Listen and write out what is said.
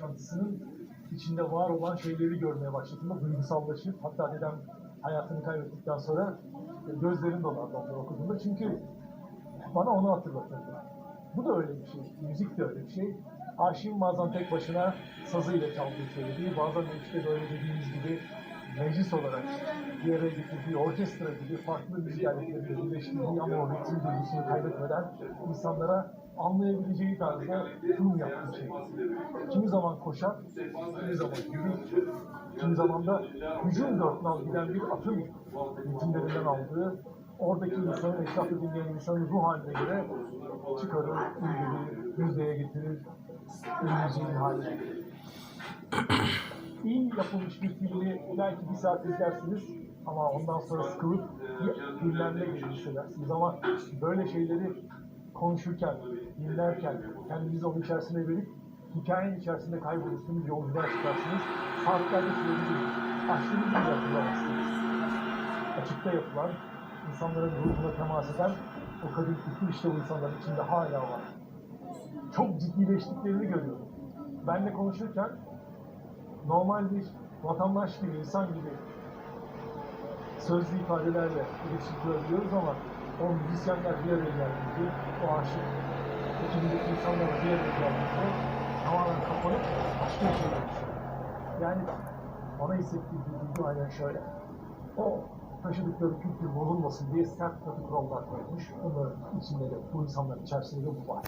yaşantısının içinde var olan şeyleri görmeye başladığımda duygusallaşıp hatta dedem hayatını kaybettikten sonra e, gözlerim dolardı onları okuduğumda çünkü bana onu hatırlatırdı. Bu da öyle bir şey, müzik de öyle bir şey. Aşığın bazen tek başına sazıyla çaldığı söylediği, bazen de işte böyle dediğimiz gibi meclis olarak bir araya getirdiği orkestra gibi farklı müzik aletleriyle birleştirdiği ama o ritim duygusunu kaybetmeden insanlara anlayabileceği tarzda sunum yaptığı şey. Kimi zaman koşar, kimi zaman yürür, kimi zaman da hücum dörtnal giden bir atın ritimlerinden aldığı oradaki insanın, etrafta dinleyen insanın ruh haline göre çıkarır, indirir, yüzdeye getirir, müziğin haline. Yapılmış bir filmi belki bir saat izlersiniz ama ondan sonra sıkılıp dinlenme gibi hissedersiniz ama böyle şeyleri konuşurken, dinlerken kendinizi onun içerisine verip hikayenin içerisinde kaybolursunuz, yolculuğa çıkarsınız. Saatlerce sürebilir. Aşırı bir yapılamazsınız. Açıkta yapılan, insanların ruhuna temas eden o kadın kültür işte bu insanların içinde hala var. Çok ciddileştiklerini görüyorum. Benle konuşurken normal bir vatandaş gibi, insan gibi sözlü ifadelerle iletişim kurabiliyoruz ama o müzisyenler bir araya geldiğinde, o aşık ekibindeki insanlarla bir araya geldiğinde tamamen kapanıp başka bir şey dönüşüyor. Yani bana hissettirdiği duygu aynen şöyle. O taşıdıkları kültür bozulmasın diye sert katı kurallar koymuş. Bunların içinde de bu insanların içerisinde de bu var.